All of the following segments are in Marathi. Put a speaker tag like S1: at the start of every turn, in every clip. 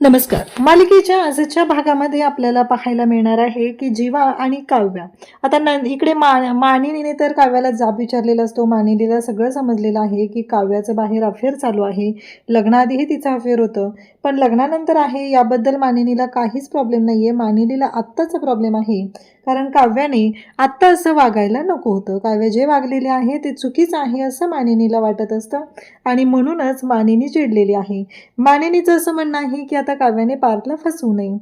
S1: नमस्कार. मालिकेच्या आजच्या भागामध्ये आपल्याला पाहायला मिळणार आहे की जीवा आणि काव्या. आता न इकडे मा मानिनीने तर काव्याला जाब विचारलेला असतो. मानिनीला सगळं समजलेलं आहे की काव्याचं बाहेर अफेअर चालू आहे. लग्नाआधीही तिचं अफेअर होतं. पण लग्नानंतर आहे याबद्दल मानिनीला काहीच प्रॉब्लेम नाही आहे मानिनीला आत्ताचा प्रॉब्लेम आहे. कारण काव्याने आत्ता असं वागायला नको होतं. काव्य जे वागलेले आहे ते चुकीचं आहे असं मानिनीला वाटत असतं. आणि म्हणूनच मानिनी चिडलेली आहे. मानिनीचं असं म्हणणं आहे की आता काव्याने पार्थला फसवू नये.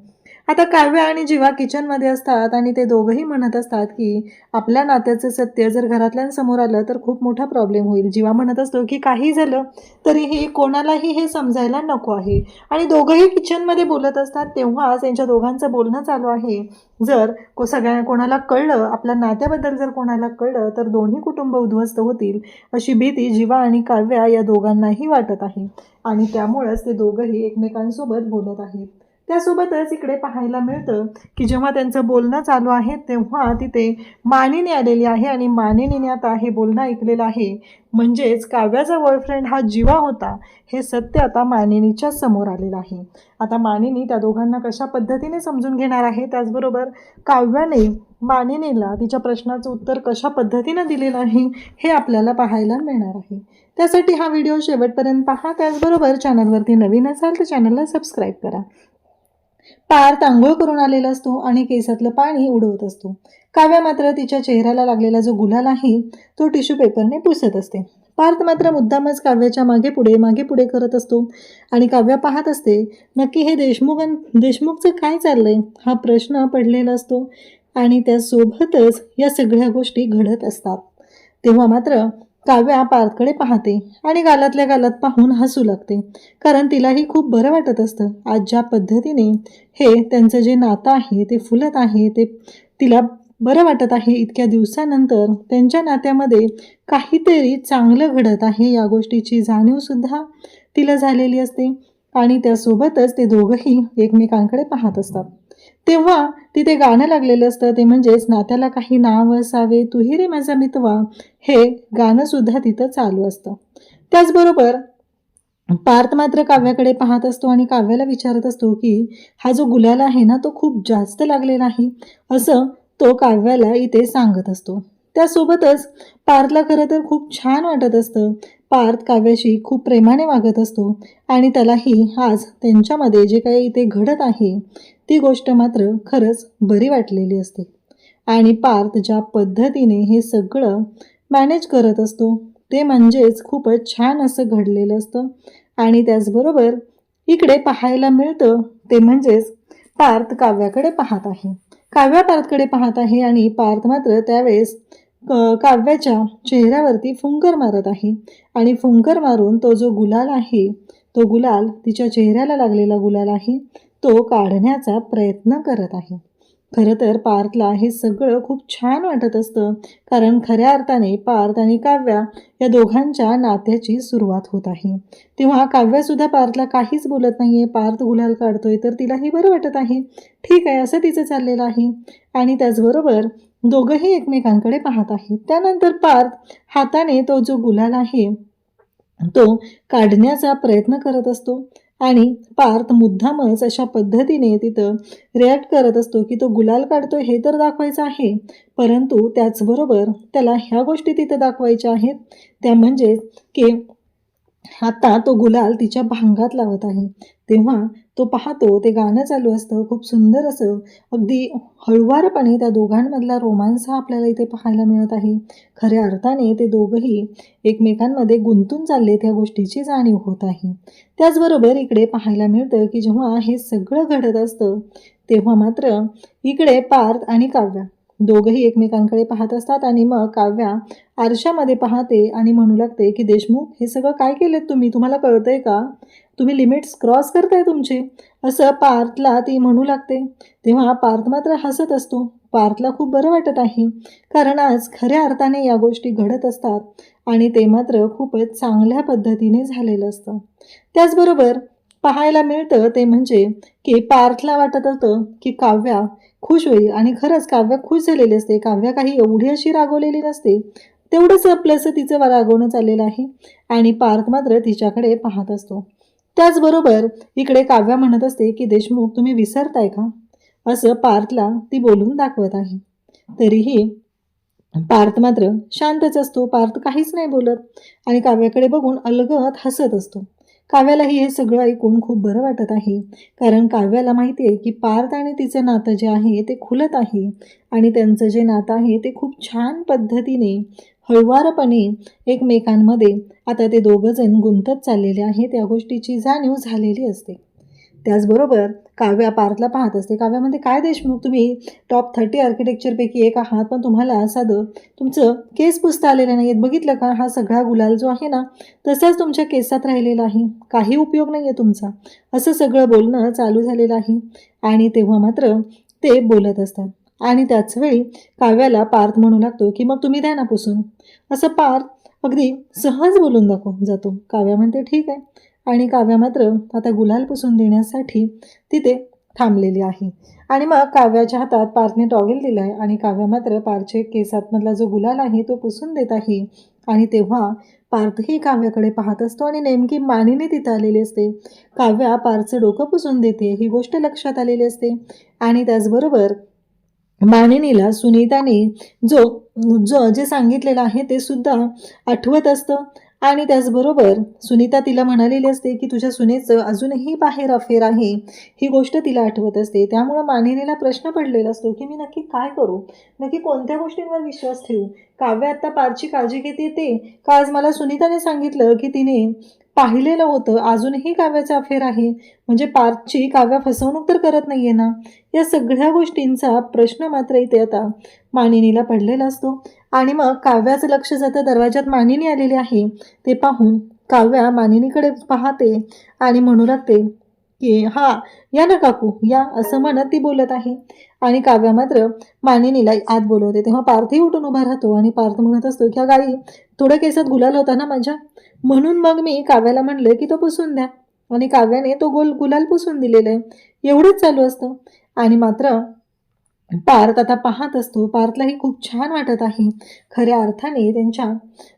S1: आता काव्य आणि जीवा किचनमध्ये असतात आणि ते दोघंही म्हणत असतात की आपल्या नात्याचं सत्य जर घरातल्यांसमोर आलं तर खूप मोठा प्रॉब्लेम होईल. जीवा म्हणत असतो की काही झालं तरीही कोणालाही हे समजायला नको आहे. आणि दोघंही किचनमध्ये बोलत असतात तेव्हाच त्यांच्या दोघांचं बोलणं चालू आहे. जर को सगळ्या कोणाला कळलं आपल्या नात्याबद्दल जर कोणाला कळलं तर दोन्ही कुटुंब उद्ध्वस्त होतील अशी भीती जीवा आणि काव्या या दोघांनाही वाटत आहे. आणि त्यामुळंच ते दोघंही एकमेकांसोबत बोलत आहेत. त्यासोबतच इकडे पाहायला मिळतं की जेव्हा त्यांचं बोलणं चालू आहे तेव्हा तिथे मानिनी आलेली आहे आणि मानिनीने आता हे बोलणं ऐकलेलं आहे. म्हणजेच काव्याचा बॉयफ्रेंड हा जीवा होता हे सत्य आता मानिनीच्या समोर आलेलं आहे. आता मानिनी त्या दोघांना कशा पद्धतीने समजून घेणार आहे त्याचबरोबर काव्याने मानिनीला तिच्या प्रश्नाचं उत्तर कशा पद्धतीनं दिलेलं आहे हे आपल्याला पाहायला मिळणार आहे. त्यासाठी हा व्हिडिओ शेवटपर्यंत पहा त्याचबरोबर चॅनलवरती नवीन असाल तर चॅनलला सबस्क्राईब करा. पार आंघोळ करून आलेला असतो आणि केसातलं पाणी उडवत असतो. काव्या मात्र तिच्या चेहऱ्याला लागलेला जो गुलाल आहे तो टिश्यू पेपरने पुसत असते. पार्थ मात्र मुद्दामच काव्याच्या मागे पुढे मागे पुढे करत असतो. आणि काव्या पाहत असते नक्की हे देशमुख देशमुखचं काय चाललंय? हा प्रश्न पडलेला असतो. आणि त्यासोबतच या सगळ्या गोष्टी घडत असतात. तेव्हा मात्र काव्या पार्थकडे पाहते आणि गालातल्या गालात पाहून हसू लागते. कारण तिलाही खूप बरं वाटत असतं. आज ज्या पद्धतीने हे त्यांचं जे नातं आहे ते फुलत आहे ते तिला बरं वाटत आहे इतक्या दिवसानंतर त्यांच्या नात्यामध्ये काहीतरी चांगलं घडत आहे या गोष्टीची जाणीवसुद्धा तिला झालेली असते. आणि त्यासोबतच ते दोघंही एकमेकांकडे पाहत असतात. तेव्हा तिथे गाणं लागलेलं असतं. ते म्हणजेच नात्याला काही नाव असावे तुही रे माझा मितवा हे गाणं सुद्धा तिथं चालू असतं. त्याचबरोबर पार्थ मात्र काव्याकडे पाहत असतो आणि काव्याला विचारत असतो की हा जो गुलाल आहे ना तो खूप जास्त लागलेला आहे असं तो काव्याला इथे सांगत असतो. त्यासोबतच पार्थला खरं तर खूप छान वाटत असतं. पार्थ काव्याशी खूप प्रेमाने वागत असतो आणि त्यालाही आज त्यांच्यामध्ये जे काही इथे घडत आहे ती गोष्ट मात्र खरंच बरी वाटलेली असते. आणि पार्थ ज्या पद्धतीने हे सगळं मॅनेज करत असतो ते म्हणजेच खूपच छान असं घडलेलं असतं. आणि त्याचबरोबर इकडे पाहायला मिळतं ते म्हणजेच पार्थ काव्याकडे पाहत आहे. काव्या पार्थकडे पाहत आहे आणि पार्थ मात्र त्यावेळेस काव्याच्या चेहऱ्यावरती फुंकर मारत आहे. आणि फुंकर मारून तो जो गुलाल आहे तो गुलाल तिच्या चेहऱ्याला लागलेला गुलाल आहे तो काढण्याचा प्रयत्न करत आहे. खरं तर पार्थला हे सगळं खूप छान वाटत असतं कारण खऱ्या अर्थाने पार्थ आणि काव्या या दोघांच्या नात्याची सुरुवात होत आहे. तेव्हा काव्यासुद्धा पार्थला काहीच बोलत नाही आहे पार्थ गुलाल काढतोय तर तिलाही बरं वाटत आहे. ठीक आहे असं तिचं चाललेलं आहे. आणि त्याचबरोबर दोघंही एकमेकांकडे पाहत आहेत. त्यानंतर पार्थ हाताने तो जो गुलाल आहे तो काढण्याचा प्रयत्न करत असतो. आणि पार्थ मुद्दामच अशा पद्धतीने तिथं रिॲक्ट करत असतो की तो गुलाल काढतो हे तर दाखवायचं आहे. परंतु त्याचबरोबर त्याला ह्या गोष्टी तिथं दाखवायच्या आहेत. त्या म्हणजे की आता तो गुलाल तिच्या भांगात लावत आहे. तेव्हा तो पाहतो ते गाणं चालू असतं खूप सुंदर असं. अगदी हळुवारपणे त्या दोघांमधला रोमांस हा आपल्याला इथे पाहायला मिळत आहे. खऱ्या अर्थाने ते दोघंही एकमेकांमध्ये गुंतून चालले त्या गोष्टीची जाणीव होत आहे. त्याचबरोबर इकडे पाहायला मिळतं की जेव्हा हे सगळं घडत असतं तेव्हा मात्र इकडे पार्थ आणि काव्या दोघंही एकमेकांकडे पाहत असतात आणि मग काव्या आरशामध्ये पाहते आणि म्हणू लागते की देशमुख हे सगळं काय केलं तुम्ही? तुम्हाला कळतंय का? तुम्ही लिमिट्स क्रॉस करताय तुमचे. असं पार्थला ती म्हणू लागते. तेव्हा पार्थ मात्र हसत असतो. पार्थला खूप बरं वाटत आहे. कारण आज खऱ्या अर्थाने या गोष्टी घडत असतात आणि ते मात्र खूपच चांगल्या पद्धतीने झालेलं असतं. त्याचबरोबर पाहायला मिळतं ते म्हणजे की पार्थला वाटत होतं की काव्या खुश होईल आणि खरंच काव्य खुश झालेली असते. काव्या काही एवढी अशी रागवलेली नसते. तेवढंच आपलंसं तिचं रागवणं चाललेलं आहे आणि पार्थ मात्र तिच्याकडे पाहत असतो. त्याचबरोबर इकडे काव्या म्हणत असते की देशमुख तुम्ही विसरताय का? असं पार्थला ती बोलून दाखवत आहे. तरीही पार्थ मात्र शांतच असतो. पार्थ काहीच नाही बोलत आणि काव्याकडे बघून अलगत हसत असतो. काव्यालाही हे सगळं ऐकून खूप बरं वाटत आहे. कारण काव्याला माहिती आहे की पार्थ आणि तिचं नातं जे आहे ते खुलत आहे. आणि त्यांचं जे नातं आहे ते खूप छान पद्धतीने हळुवारपणे एकमेकांमध्ये आता ते दोघंजण गुंतत चाललेले आहे. त्या गोष्टीची जाणीव झालेली असते. त्याचबरोबर काव्या पार्थला पाहत असते. काव्यामध्ये काय देशमुख तुम्ही टॉप थर्टी आर्किटेक्चरपैकी एक आहात पण तुम्हाला साधं तुमचं केस पुसता आलेलं नाही आहेत बघितलं का? हा सगळा गुलाल जो आहे ना तसाच तुमच्या केसात राहिलेला आहे. काही उपयोग नाही आहे तुमचा. असं सगळं बोलणं चालू झालेलं आहे. आणि तेव्हा मात्र ते बोलत असतात. आणि त्याच वेळी काव्याला पार्थ म्हणू लागतो की मग तुम्ही द्या ना पुसून. असं पार्थ अगदी सहज बोलून दाखव जातो. काव्या म्हणते ठीक आहे. आणि काव्या मात्र आता गुलाल पुसून देण्यासाठी तिथे थांबलेली आहे. आणि मग काव्याच्या हातात पार्थने टॉवेल दिला आहे आणि काव्या मात्र पारचे केसातमधला जो गुलाल आहे तो पुसून देत आहे. आणि तेव्हा पार्थही काव्याकडे पाहत असतो आणि नेमकी मानिने तिथं आलेली असते. काव्या पारचं डोकं पुसून देते ही गोष्ट लक्षात आलेली असते. आणि त्याचबरोबर मानिनीला सुनीताने जो जो जे सांगितलेलं आहे ते सुद्धा आठवत असतं. आणि त्याचबरोबर सुनीता तिला म्हणालेली असते की तुझ्या सुनेचं अजूनही बाहेर अफेअर आहे. ही गोष्ट तिला आठवत असते. त्यामुळं मानिनीला प्रश्न पडलेला असतो की मी नक्की काय करू? नक्की कोणत्या गोष्टींवर विश्वास ठेवू? काव्य आत्ता पारची काळजी घेते ते का आज मला सुनीताने सांगितलं की तिने पाहिलेलं होतं अजूनही काव्याचा अफेअर आहे? म्हणजे पार्थची काव्या फसवणूक तर करत नाहीये ना? या सगळ्या गोष्टींचा प्रश्न मात्र इथे आता मानिनीला पडलेला असतो. आणि मग काव्याचं लक्ष जातं दरवाजात मानिनी आलेली आहे ते पाहून काव्या मानिनीकडे पाहते आणि म्हणू लागते की हा या ना काकू या असं म्हणत ती बोलत आहे. आणि काव्या मात्र मानिनीला आत बोलवते. तेव्हा पार्थही उठून उभा राहतो आणि पार्थ म्हणत असतो की गाई थोडं केसात गुलाल होता ना माझ्या? म्हणून मग मी काव्याला म्हणलं की तो पुसून द्या. आणि काव्याने तो गोल गुलाल पुसून दिलेला आहे एवढंच चालू असतं. आणि मात्र पार्थ आता पाहत असतो. पार्थलाही खूप छान वाटत आहे. खऱ्या अर्थाने त्यांच्या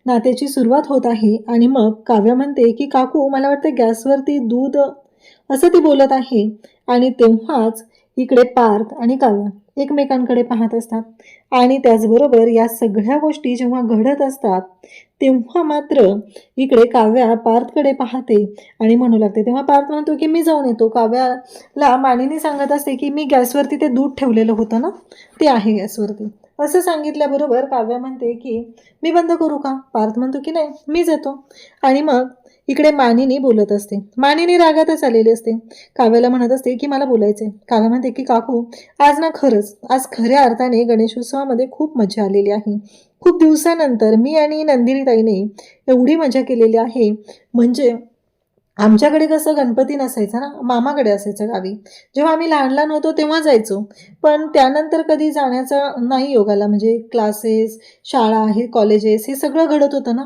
S1: नात्याची सुरुवात होत आहे आणि मग काव्य म्हणते की काकू मला वाटतं गॅसवरती दूध असं ती बोलत आहे. आणि तेव्हाच इकडे पार्थ आणि काव्य एकमेकांकडे पाहत असतात. आणि त्याचबरोबर या सगळ्या गोष्टी जेव्हा घडत असतात तेव्हा मात्र इकडे काव्या पार्थकडे पाहते आणि म्हणू लागते. तेव्हा पार्थ म्हणतो की मी जाऊन येतो. काव्याला मानिनी सांगत असते की मी गॅसवरती ते दूध ठेवलेलं होतं ना? ते आहे गॅसवरती. असं सांगितल्याबरोबर काव्या म्हणते की मी बंद करू का? पार्थ म्हणतो की नाही मीच येतो आणि मग इकडे मानिनी बोलत असते. मानिनी रागातच आलेली असते. काव्याला म्हणत असते की मला बोलायचे काव्या म्हणते की काकू आज ना खरंच आज खऱ्या अर्थाने गणेशोत्सवामध्ये खूप मजा आलेली आहे. खूप दिवसानंतर मी आणि नंदिनीताईने एवढी मजा केलेली आहे. म्हणजे आमच्याकडे कसं गणपती नसायचा ना मामाकडे असायचं गावी. जेव्हा आम्ही लहान लहान होतो तेव्हा जायचो. पण त्यानंतर कधी जाण्याचा नाही योगाला म्हणजे क्लासेस शाळा हे कॉलेजेस हे सगळं घडत होतं ना.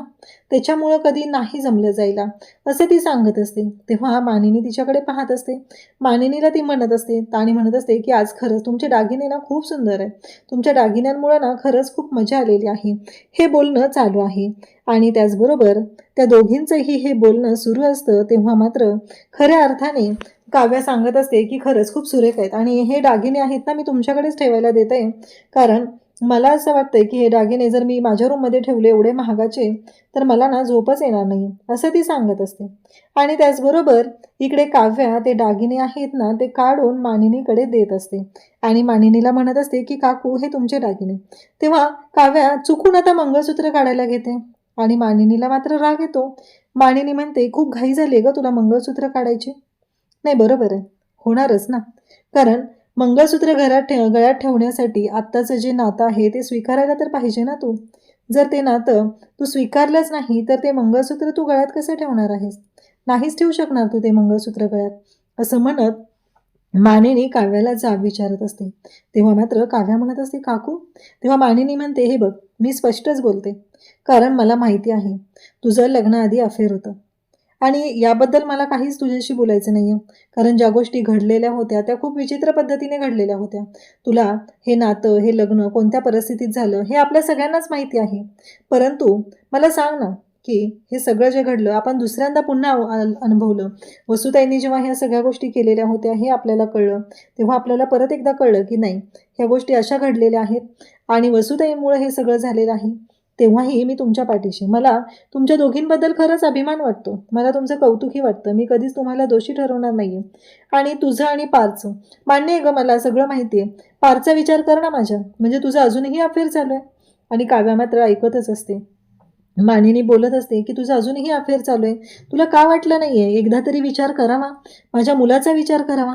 S1: त्याच्यामुळं कधी नाही जमलं जायला. असं ती सांगत असते. तेव्हा मानिनी तिच्याकडे पाहत असते. मानिनीला ती म्हणत असते. ताणी म्हणत असते की आज खरंच तुमचे दागिने ना खूप सुंदर आहे तुमच्या दागिन्यांमुळं ना खरंच खूप मजा आलेली आहे. हे बोलणं चालू आहे. आणि त्याचबरोबर त्या दोघींचंही हे बोलणं सुरू असतं तेव्हा मात्र खऱ्या अर्थाने काव्या सांगत असते की खरंच खूप सुरेख आहेत. आणि हे दागिने आहेत ना मी तुमच्याकडेच ठेवायला देत आहे कारण मला असं वाटतंय की हे दागिने जर मी माझ्या रूममध्ये ठेवले एवढे महागाचे तर मला ना झोपच येणार नाही असं ती सांगत असते. आणि त्याचबरोबर इकडे काव्या ते दागिने आहेत ना ते काढून मानिनीकडे देत असते. आणि मानिनीला म्हणत असते की काकू हे तुमचे दागिने. तेव्हा काव्या चुकून आता मंगळसूत्र काढायला घेते. आणि मानिनीला मात्र राग येतो. मानिनी म्हणते खूप घाई झाली ग तुला मंगळसूत्र काढायची. नाही बरोबर आहे. होणारच ना. कारण मंगळसूत्र घरात ठे गळ्यात ठेवण्यासाठी आत्ताचं जे नातं आहे ते स्वीकारायला तर पाहिजे ना तू? जर ते नातं तू स्वीकारलंच नाही तर ते मंगळसूत्र तू गळ्यात कसं ठेवणार आहेस? नाहीच ठेवू शकणार तू ते मंगळसूत्र गळ्यात. असं म्हणत मानेने काव्याला जाब विचारत असते. तेव्हा मात्र काव्या म्हणत असते काकू तेव्हा मानिनी म्हणते हे बघ मी स्पष्टच बोलते. कारण मला माहिती आहे तुझं लग्नाआधी अफेअर होतं. आणि याबद्दल मला काहीच तुझ्याशी बोलायचं नाही आहे कारण ज्या गोष्टी घडलेल्या होत्या त्या खूप विचित्र पद्धतीने घडलेल्या होत्या. तुला हे नातं हे लग्न कोणत्या परिस्थितीत झालं हे आपल्या सगळ्यांनाच माहिती आहे. परंतु मला सांग ना की हे सगळं जे घडलं आपण दुसऱ्यांदा पुन्हा अनुभवलं. वसुताईंनी जेव्हा ह्या सगळ्या गोष्टी केलेल्या होत्या हे आपल्याला कळलं. तेव्हा आपल्याला परत एकदा कळलं की नाही ह्या गोष्टी अशा घडलेल्या आहेत. आणि वसुताईमुळे हे सगळं झालेलं आहे. तेव्हाही मी तुमच्या पाठीशी. मला तुमच्या दोघींबद्दल खरंच अभिमान वाटतो. मला तुमचं कौतुकही वाटतं. मी कधीच तुम्हाला दोषी ठरवणार नाही आणि तुझं आणि पारचं. मान्य आहे ग मला सगळं माहिती आहे पारचा विचार कर ना माझ्या. म्हणजे तुझं अजूनही अफेअर चालू आहे. आणि काव्या मात्र ऐकतच असते. मानिनी बोलत असते की तुझं अजूनही अफेअर चालू आहे. तुला का वाटलं नाही आहे एकदा तरी विचार करावा. माझ्या मुलाचा विचार करावा.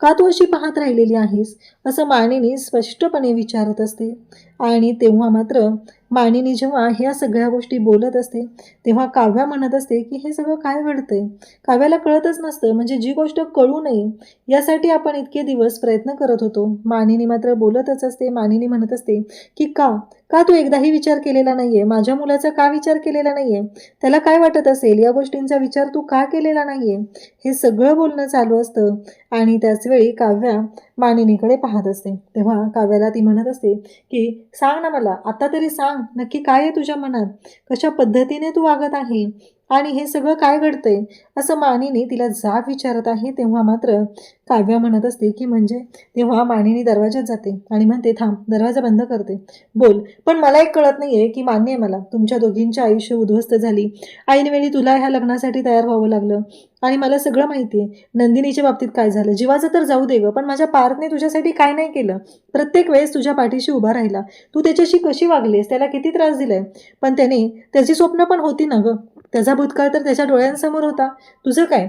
S1: का तू अशी पाहत राहिलेली आहेस? असं मानिनी स्पष्टपणे विचारत असते. आणि तेव्हा मात्र मानिनी जेव्हा ह्या सगळ्या गोष्टी बोलत असते तेव्हा काव्या म्हणत असते की हे सगळं काय घडतंय? काव्याला कळतच नसतं म्हणजे जी गोष्ट कळू नये यासाठी आपण इतके दिवस प्रयत्न करत होतो. मानिनी मात्र बोलतच असते मानिनी म्हणत असते की का? का तू एकदाही विचार केलेला नाहीये? माझ्या मुलाचा का विचार केलेला नाहीये? त्याला काय वाटत असेल? या गोष्टींचा विचार तू का केलेला नाहीये? हे सगळं बोलणं चालू असतं. आणि त्याचवेळी काव्या मानिनीकडे पाहत असते. तेव्हा काव्याला ती म्हणत असते की सांग ना मला आता तरी सांग नक्की काय आहे तुझ्या मनात? कशा पद्धतीने तू वागत आहे? आणि हे सगळं काय घडतंय? असं मानिनी तिला जाब विचारत आहे तेव्हा मात्र काव्या म्हणत असते की म्हणजे? तेव्हा मानिनी दरवाजात जाते आणि म्हणते थांब दरवाजा बंद करते. बोल पण मला एक कळत नाही आहे की मान्य आहे मला. तुमच्या दोघींचे आयुष्य उद्ध्वस्त झाली. ऐनवेळी तुला ह्या लग्नासाठी तयार व्हावं लागलं. आणि मला सगळं माहिती आहे. नंदिनीच्या बाबतीत काय झालं? जीवाचं तर जाऊ दे गं पण माझ्या पार्थने तुझ्यासाठी काय नाही केलं? प्रत्येक वेळेस तुझ्या पाठीशी उभा राहिला. तू त्याच्याशी कशी वागलीस त्याला किती त्रास दिलाय? पण त्याने त्याची स्वप्न पण होती ना गं. त्याचा भूतकाळ तर त्याच्या डोळ्यांसमोर होता. तुझं काय?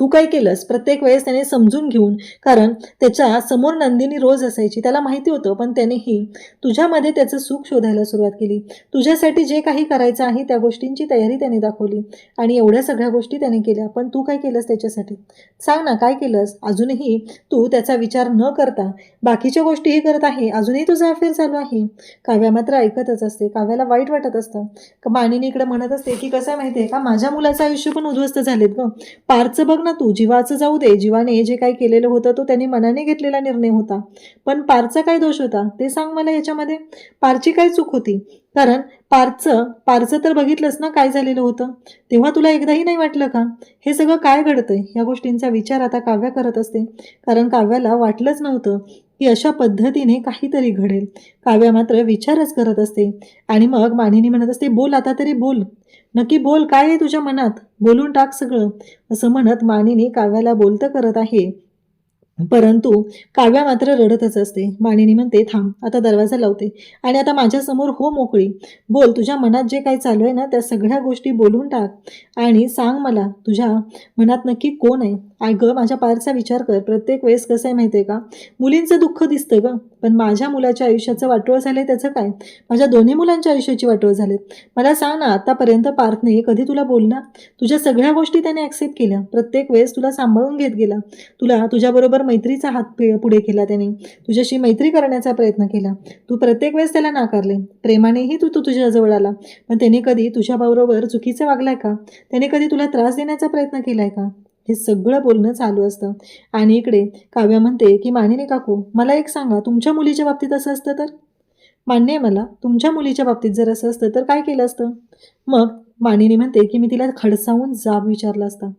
S1: तू काय केलंस? प्रत्येक वेळेस त्याने समजून घेऊन कारण त्याच्यासमोर नंदिनी रोज असायची त्याला माहिती होतं पण त्यानेही तुझ्यामध्ये त्याचं सुख शोधायला सुरुवात केली. तुझ्यासाठी जे काही करायचं आहे त्या गोष्टींची तयारी त्याने दाखवली आणि एवढ्या सगळ्या गोष्टी त्याने केल्या. पण तू काय केलंस त्याच्यासाठी? सांग ना काय केलंस? अजूनही तू त्याचा विचार न करता बाकीच्या गोष्टीही करत आहे. अजूनही तुझा अफेअर चालू आहे. काव्या मात्र ऐकतच असते. काव्याला वाईट वाटत असतं. क- मानिनी इकडे म्हणत असते की कसं आहे माहिती आहे का? माझ्या मुलाचं आयुष्य पण उद्ध्वस्त झालेत ग. पारचं बघ ना तू जीवाचं जाऊ दे. जीवाने जे काही केलेलं होतं तो त्यांनी मनाने घेतलेला निर्णय होता. पण पारचा काय दोष होता? ते सांग मला याच्यामध्ये. पारची काय चूक होती? कारण पारचं पारचं तर बघितलंच ना काय झालेलं होतं? तेव्हा तुला एकदाही नाही वाटलं का? हे सगळं काय घडतंय? या गोष्टींचा विचार आता काव्या करत असते. कारण काव्याला वाटलंच नव्हतं की अशा पद्धतीने काहीतरी घडेल. काव्या मात्र विचारच करत असते. आणि मग मानिनी म्हणत असते बोल आता तरी बोल. नक्की बोल काय आहे तुझ्या मनात? बोलून टाक सगळं. असं म्हणत मानिनी काव्याला बोलतं करत आहे. परंतु काव्या मात्र रडतच असते. मानिनी म्हणते थांब आता दरवाजा लावते. आणि आता माझ्यासमोर हो मोकळी. बोल तुझ्या मनात जे काही चालू आहे ना त्या सगळ्या गोष्टी बोलून टाक. आणि सांग मला तुझ्या मनात नक्की कोण आहे? आय ग माझ्या पारचा विचार कर. प्रत्येक वेळेस कसं आहे माहिती आहे का? मुलींचं दुःख दिसतं गं. पण माझ्या मुलाच्या आयुष्याचं वाटोळ झालं आहे त्याचं काय? माझ्या दोन्ही मुलांच्या आयुष्याची वाटोळ झाले मला सांग ना आतापर्यंत पार्थने कधी तुला बोलला? तुझ्या सगळ्या गोष्टी त्याने ॲक्सेप्ट केल्या. प्रत्येक वेळेस तुला सांभाळून घेत गेला. तुला तुझ्याबरोबर मैत्रीचा हात पुढे केला त्याने. तुझ्याशी मैत्री करण्याचा प्रयत्न केला. तू प्रत्येक वेळेस त्याला नाकारले. प्रेमानेही तू तू तुझ्याजवळ आला. पण त्याने कधी तुझ्याबरोबर चुकीचं वागलाय का? त्याने कधी तुला त्रास देण्याचा प्रयत्न केलाय का? हे सगळं बोलणं चालू असतं. आणि इकडे काव्या म्हणते की मानिनी काकू मला एक सांगा तुमच्या मुलीच्या बाबतीत असं असतं तर? मान्य आहे मला तुमच्या मुलीच्या बाबतीत जर असं असतं तर काय केलं असतं? मग मानिनी म्हणते की मी तिला खडसावून जाब विचारला असता.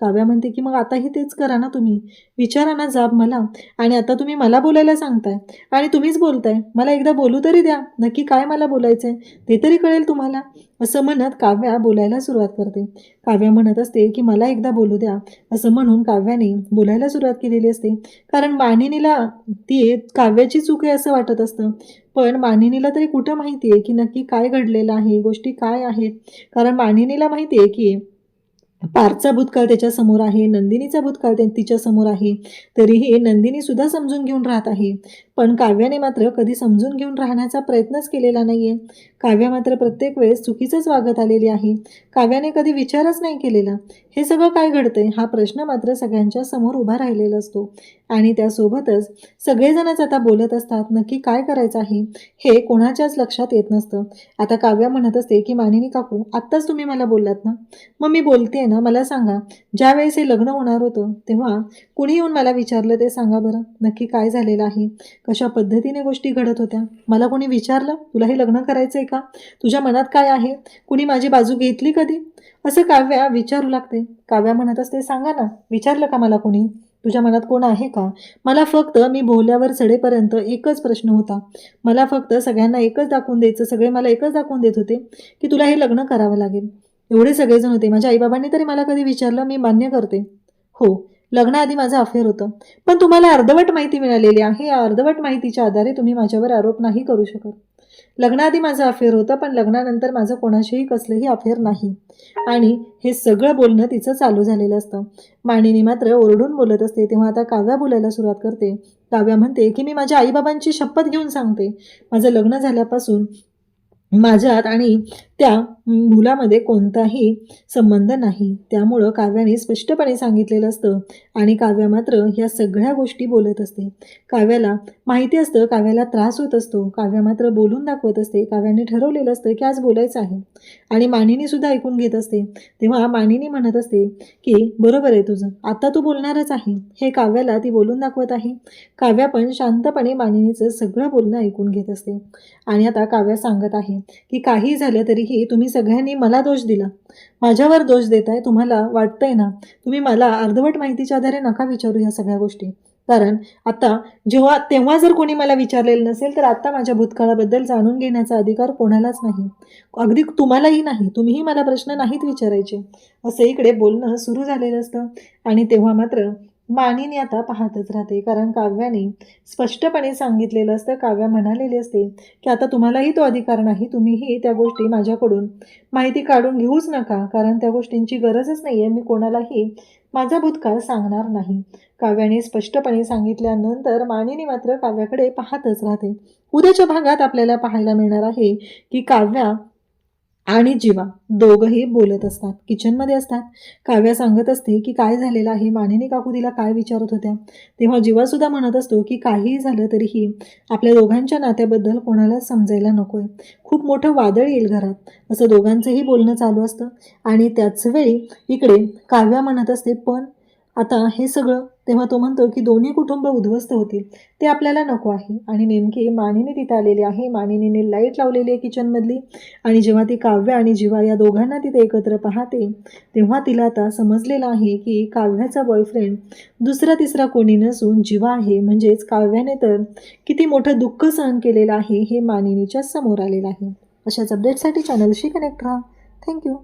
S1: काव्या म्हणते की मग आताही तेच करा ना तुम्ही. विचारा ना जाब मला. आणि आता तुम्ही मला बोलायला सांगताय. आणि तुम्हीच बोलताय. मला एकदा बोलू तरी द्या. नक्की काय मला बोलायचं आहे ते तरी कळेल तुम्हाला. असं म्हणत काव्या बोलायला सुरुवात करते. काव्या म्हणत असते की मला एकदा बोलू द्या. असं म्हणून काव्याने बोलायला सुरुवात केलेली असते. कारण मानिनीला ती काव्याची चूक आहे असं वाटत असतं. पण मानिनीला तरी कुठं माहिती आहे की नक्की काय घडलेलं आहे गोष्टी काय आहेत? कारण मानिनीला माहिती आहे की पारचा भूतकाळ त्याच्यासमोर आहे नंदिनीचा भूतकाळ त्या समोर आहे. तरीही नंदिनी सुद्धा समजून घेऊन राहत आहे. पण काव्याने मात्र कधी समजून घेऊन राहण्याचा प्रयत्नच केलेला नाहीये. काव्या मात्र प्रत्येक वेळेस चुकीचंच वागत आलेली आहे. काव्याने कधी विचारच नाही केलेला. हे सगळं काय घडतंय हा प्रश्न मात्र सगळ्यांच्या समोर उभा राहिलेला असतो. आणि त्यासोबतच सगळेजणच आता बोलत असतात नक्की काय करायचं आहे? हे कोणाच्याच लक्षात येत नसतं. आता काव्या म्हणत असते की मानिनी काकू आत्ताच तुम्ही मला बोललात ना? मग मी बोलते ना मला सांगा. ज्या वेळेस हे लग्न होणार होतं तेव्हा कुणी येऊन मला विचारलं ते सांगा बरं. नक्की काय झालेलं आहे? कशा पद्धतीने गोष्टी घडत होत्या? मला कोणी विचारलं? तुला हे लग्न करायचं आहे का? तुझ्या मनात काय आहे? कुणी माझी बाजू घेतली कधी? असं काव्या विचारू लागते. काव्या म्हणत असते सांगा ना विचारलं का मला कोणी? तुझ्या मनात कोण आहे का? मला फक्त मी भोवल्यावर चढेपर्यंत एकच प्रश्न होता. मला फक्त सगळ्यांना एकच दाखवून द्यायचं सगळे मला एकच दाखवून देत होते की तुला हे लग्न करावं लागेल. एवढे सगळेजण होते. माझ्या आईबाबांनी तरी मला कधी विचारलं? मी मान्य करते. हो लग्नाआधी माझं अफेअर होतं. पण तुम्हाला अर्धवट माहिती मिळालेली आहे. या अर्धवट माहितीच्या आधारे तुम्ही माझ्यावर आरोप नाही करू शकत. लग्नाआधी माझं अफेअर होतं पण लग्नानंतर माझं कोणाशीही कसलंही अफेअर नाही. आणि हे सगळं बोलणं तिचं चालू झालेलं असतं. माणिनी मात्र ओरडून बोलत असते तेव्हा आता काव्या बोलायला सुरुवात करते. काव्या म्हणते की मी माझ्या आईबाबांची शपथ घेऊन सांगते. माझं लग्न झाल्यापासून माझ्यात आणि त्या मुलामध्ये कोणताही संबंध नाही. त्यामुळं काव्याने स्पष्टपणे सांगितलेलं असतं आणि काव्या मात्र ह्या सगळ्या गोष्टी बोलत असते. काव्याला माहिती असतं काव्याला त्रास होत असतो. काव्या मात्र बोलून दाखवत असते. काव्याने ठरवलेलं असतं की आज बोलायचं आहे. आणि मानिनी सुद्धा ऐकून घेत असते. तेव्हा मानिनी म्हणत असते की बरोबर आहे तुझं. आता तू बोलणारच आहे. हे काव्याला ती बोलून दाखवत आहे. काव्या पण शांतपणे मानिनीचं सगळं बोलणं ऐकून घेत असते. आणि आता काव्या सांगत आहे की काही झालं तरीही तुम्ही सगळ्यांनी मला दोष दिला. माझ्यावर दोष देताय तुम्हाला वाटतंय ना? तुम्ही मला अर्धवट माहितीच्या आधारे नका विचारू ह्या सगळ्या गोष्टी. कारण आता जेव्हा तेव्हा जर कोणी मला विचारलेलं नसेल तर आता माझ्या भूतकाळाबद्दल जाणून घेण्याचा अधिकार कोणालाच नाही. अगदी तुम्हालाही नाही. तुम्हीही मला प्रश्न नाहीत विचारायचे. असं इकडे बोलणं सुरू झालेलं असतं. आणि तेव्हा मात्र मानिनी आता पाहतच राहते. कारण काव्याने स्पष्टपणे सांगितलेलं असतं काव्या म्हणालेली असते की आता तुम्हालाही तो अधिकार नाही. तुम्हीही त्या गोष्टी माझ्याकडून माहिती काढून घेऊच नका. कारण त्या गोष्टींची गरजच नाही आहे मी कोणालाही माझा भूतकाळ सांगणार नाही. काव्याने स्पष्टपणे सांगितल्यानंतर मानिनी मात्र काव्याकडे पाहतच राहते. उद्याच्या भागात आपल्याला पाहायला मिळणार आहे की काव्या आणि जीवा दोघंही बोलत असतात. किचनमध्ये असतात. काव्या सांगत असते की काय झालेलं आहे? मानेने काकू तिला काय विचारत होत्या? तेव्हा जीवासुद्धा म्हणत असतो की काहीही झालं तरीही आपल्या दोघांच्या नात्याबद्दल कोणाला समजायला नको आहे खूप मोठं वादळ येईल घरात. असं दोघांचंही बोलणं चालू असतं. आणि त्याच वेळी इकडे काव्या म्हणत असते पण आता हे सगळं तेव्हा तो म्हणतो की दोन्ही कुटुंब उद्ध्वस्त होतील. ते आपल्याला नको आहे. आणि नेमके मानिनी तिथे आलेली आहे. मानिनीने लाइट लावलेली आहे किचनमधली आणि जेव्हा ती काव्य आणि जीवा या दोघांना तिथे एकत्र पाहते तेव्हा तिला आता समजलेलं आहे की काव्याचा बॉयफ्रेंड दुसरा तिसरा कोणी नसून जीवा आहे. म्हणजेच काव्याने तर किती मोठं दुःख सहन केलेलं आहे हे मानिनीच्या समोर आलेलं आहे. अशाच अपडेटसाठी चॅनलशी कनेक्ट राहा. थँक्यू